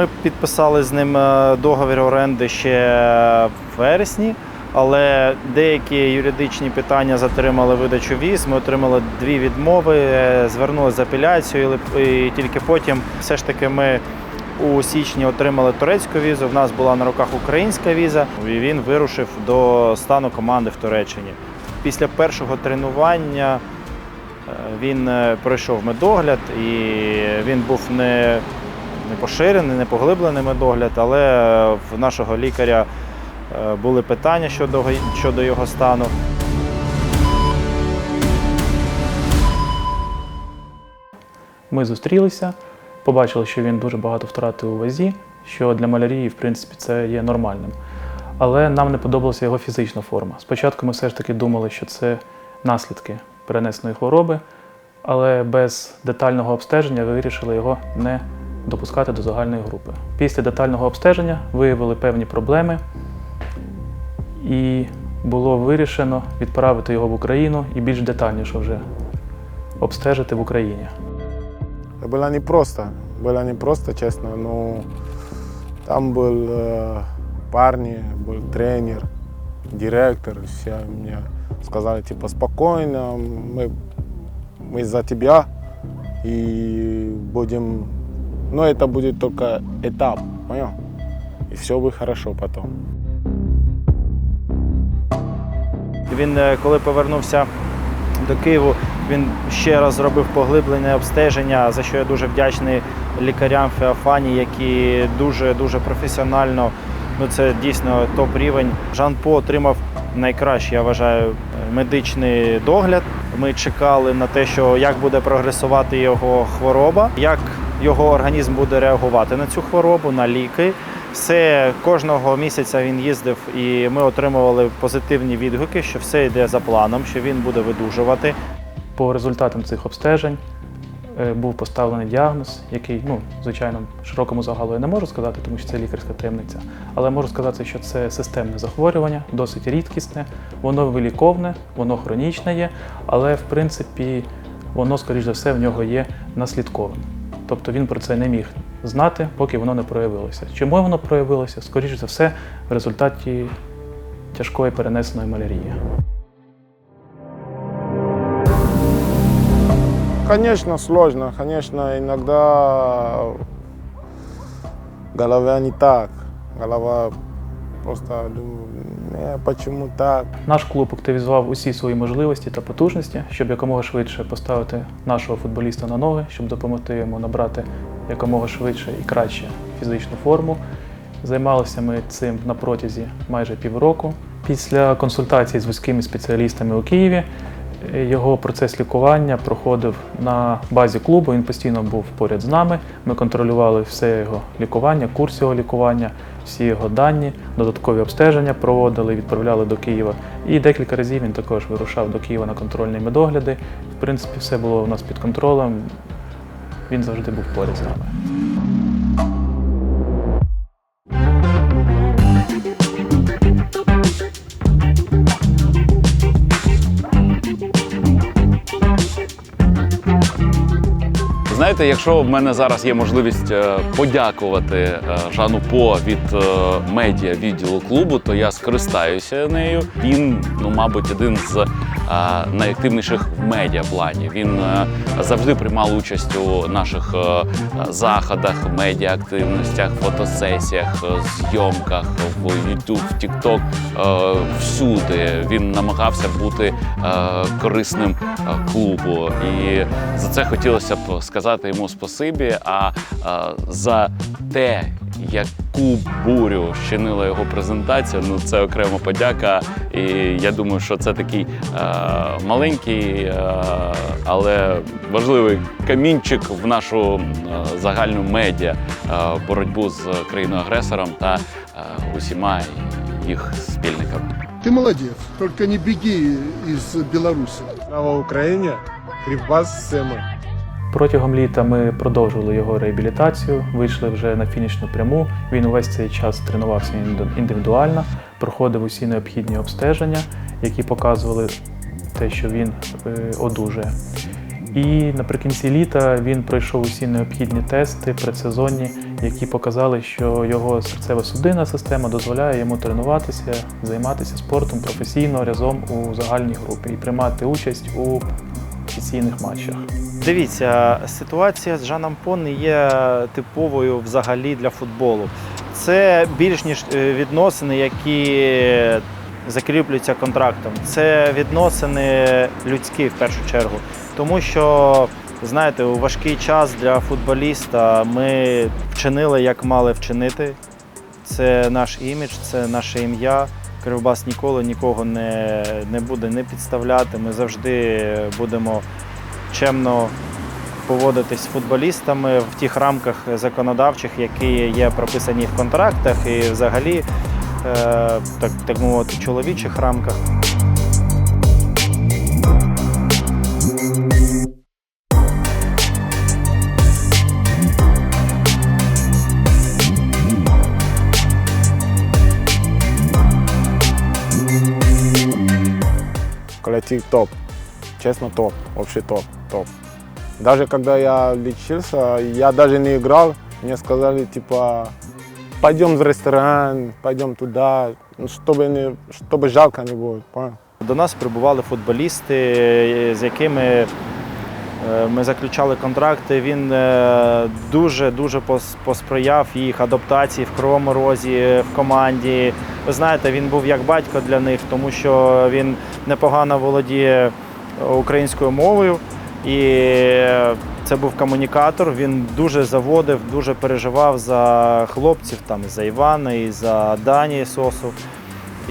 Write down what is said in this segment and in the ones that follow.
Ми підписали з ним е, договір оренди ще в вересні, але деякі юридичні питання затримали видачу віз. Ми отримали дві відмови, е, звернули з апеляцією, і тільки потім все ж таки ми у січні отримали турецьку візу. В нас була на руках українська віза, і він вирушив до стану команди в Туреччині. Після першого тренування е, він пройшов медогляд, і він був не, не поширений, не поглиблений медогляд, але в нашого лікаря е, були питання щодо, щодо його стану. Ми зустрілися, побачили, що він дуже багато втратив у вазі, що для малярії, в принципі, це є нормальним. Але нам не подобалася його фізична форма. Спочатку ми все ж таки думали, що це наслідки перенесеної хвороби, але без детального обстеження вирішили його не допускати до загальної групи. Після детального обстеження виявили певні проблеми, і було вирішено відправити його в Україну і більш детальніше вже обстежити в Україні. Это было непросто, было непросто, честно, но там был э, парни, был тренер, директор, все мне сказали, типа, спокойно, мы, мы за тебя и будем, но это будет только этап, понял? И все будет хорошо потом. Він, е, коли повернувся до Києву, він ще раз зробив поглиблене обстеження, за що я дуже вдячний лікарям Феофані, які дуже дуже професіонально. Ну це дійсно топ рівень. Жан По отримав найкращий, я вважаю, медичний догляд. Ми чекали на те, що як буде прогресувати його хвороба, як його організм буде реагувати на цю хворобу, на ліки. Все кожного місяця він їздив, і ми отримували позитивні відгуки, що все йде за планом, що він буде видужувати. По результатам цих обстежень е, був поставлений діагноз, який, ну, звичайно, широкому загалу я не можу сказати, тому що це лікарська таємниця. Але можу сказати, що це системне захворювання, досить рідкісне, воно виліковне, воно хронічне є, але в принципі воно, скоріш за все, в нього є наслідковим. Тобто він про це не міг знати, поки воно не проявилося. Чому воно проявилося? Скоріш за все, в результаті тяжкої перенесеної малярії. Конечно, сложно, конечно, иногда голова не так, голова просто думаю, «Не, почему так? Наш клуб активізував усі свої можливості та потужності, щоб якомога швидше поставити нашого футболіста на ноги, щоб допомогти йому набрати якомога швидше і краще фізичну форму. Займалися ми цим на протязі майже півроку. Після консультації з вузькими спеціалістами у Києві е, його процес лікування проходив на базі клубу. Він постійно був поряд з нами. Ми контролювали все його лікування, курс його лікування, всі його дані, додаткові обстеження проводили, відправляли до Києва. І декілька разів він також вирушав до Києва на контрольні медогляди. В принципі, все було у нас під контролем. Він завжди був поряд з нами. Знаєте, якщо в мене зараз є можливість е, подякувати е, Жану По від е, медіа відділу клубу, то я скористаюся нею. Він, ну мабуть, один з найактивніших в медіа плані. Він е, завжди приймав участь у наших е, заходах, медіа активностях, фотосесіях, е, зйомках в YouTube, в TikTok, е, всюди. Він намагався бути е, корисним е, клубу. І за це хотілося б сказати йому спасибі. А е, за те, яку бурю щинила його презентація, ну це окрема подяка. І я думаю, що це такий е, маленький, е, але важливий камінчик в нашу е, загальну медіа е, боротьбу з країною-агресором та е, усіма їх спільниками. Ты молодец, только не беги из Беларуси. Слава Украине, Кривбас Сема. Протягом літа ми продовжували його реабілітацію, вийшли вже на фінішну пряму. Він увесь цей час тренувався індивідуально, проходив усі необхідні обстеження, які показували те, що він е, одужує. І наприкінці літа він пройшов усі необхідні тести предсезонні, які показали, що його серцево-судинна система дозволяє йому тренуватися, займатися спортом професійно разом у загальній групі і приймати участь у офіційних матчах. Дивіться, ситуація з Жаном Пон не є типовою взагалі для футболу. Це більш ніж е, відносини, які закріплюються контрактом. Це відносини людські в першу чергу. Тому що, знаєте, у важкий час для футболіста ми вчинили, як мали вчинити. Це наш імідж, це наше ім'я. Кривбас ніколи нікого не, не буде не підставляти. Ми завжди будемо чемно поводитись з футболістами в тих рамках законодавчих, які є прописані в контрактах, і взагалі, е, так, так мовити, чоловічих рамках. Коллектив топ. Честно, топ. Вообще топ. Топ. Даже когда я лечился, я даже не играл. Мне сказали, типа, пойдем в ресторан, пойдем туда, ну, чтобы, не, чтобы жалко не будет, понял? До нас прибували футболісти, з якими е, ми заключали контракти. Він е, дуже дуже посприяв їх адаптації в Кривому Розі, в команді. Ви знаєте, він був як батько для них, тому що він непогано володіє українською мовою. І це був комунікатор. Він дуже заводив, дуже переживав за хлопців, там за Івана, і за Дані Сосу.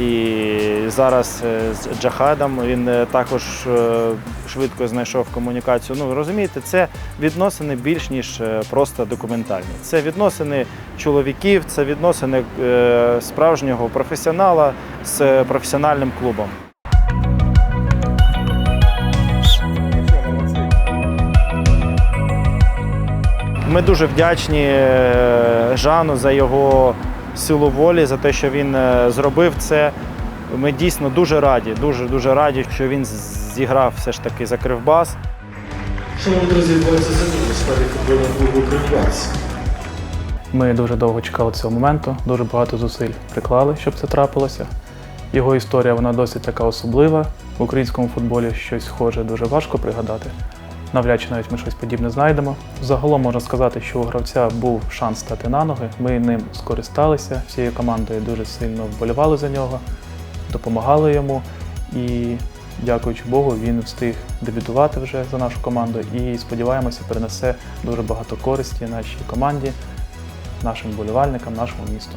І зараз е, з Джахадом він е, також е, швидко знайшов комунікацію. Ну розумієте, це відносини більш ніж просто документальні. Це відносини чоловіків, це відносини справжнього професіонала з професіональним клубом. Ми дуже вдячні е, Жану за його силу волі, за те, що він е, зробив це. Ми дійсно дуже раді, дуже дуже раді, що він зіграв все ж таки за Кривбас. Шановні друзі, відбувається заміна у складі футбольного клубу Кривбас. Ми дуже довго чекали цього моменту, дуже багато зусиль приклали, щоб це трапилося. Його історія вона досить така особлива. В українському футболі щось схоже дуже важко пригадати. Навряд чи навіть ми щось подібне знайдемо. Загалом можна сказати, що у гравця був шанс стати на ноги. Ми ним скористалися, всією командою дуже сильно вболівали за нього, допомагали йому. І дякуючи Богу, він встиг дебютувати вже за нашу команду і сподіваємося, перенесе дуже багато користі нашій команді, нашим вболівальникам, нашому місту.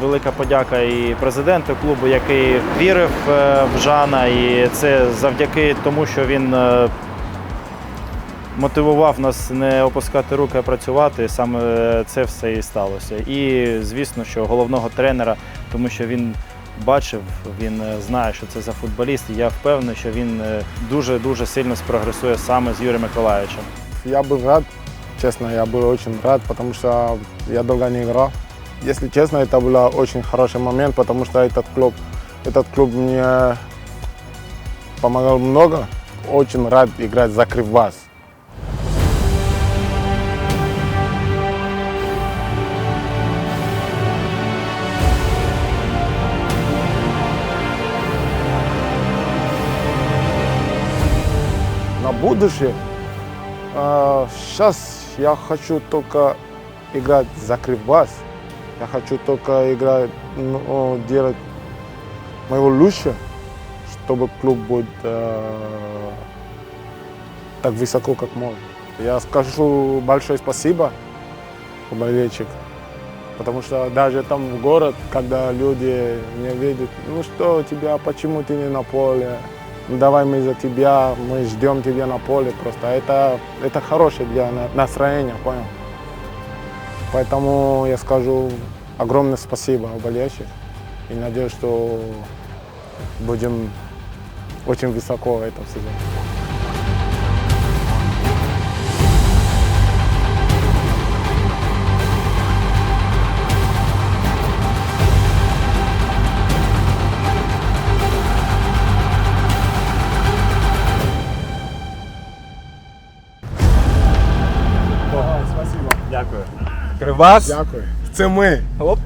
Велика подяка і президенту клубу, який вірив е, в Жана, і це завдяки тому, що він е, мотивував нас не опускати руки, а працювати. Саме це все і сталося. І звісно, що головного тренера, тому що він бачив, він е, знає, що це за футболіст. І я впевнений, що він е, дуже дуже сильно спрогресує саме з Юрієм Миколаївичем. Я был рад, честно, я был очень рад, потому что я долго не играл. Если честно, это был очень хороший момент, потому что этот клуб, этот клуб мне помогал много. Очень рад играть за Кривбас. Будущее сейчас я хочу только играть за Кривбас. Я хочу только играть, ну, делать моего лучше, чтобы клуб будет э, так высоко, как можно. Я скажу большое спасибо, болельщик, потому что даже там в город, когда люди меня видят, ну что у тебя, почему ты не на поле, давай мы за тебя, мы ждем тебя на поле просто. Это, это хорошее для на- настроения, понял? Поэтому я скажу огромное спасибо болельщик и надеюсь, что будем очень высоко в этом сезоне. Дякую. Кривбас, Дякую. це ми. Оп.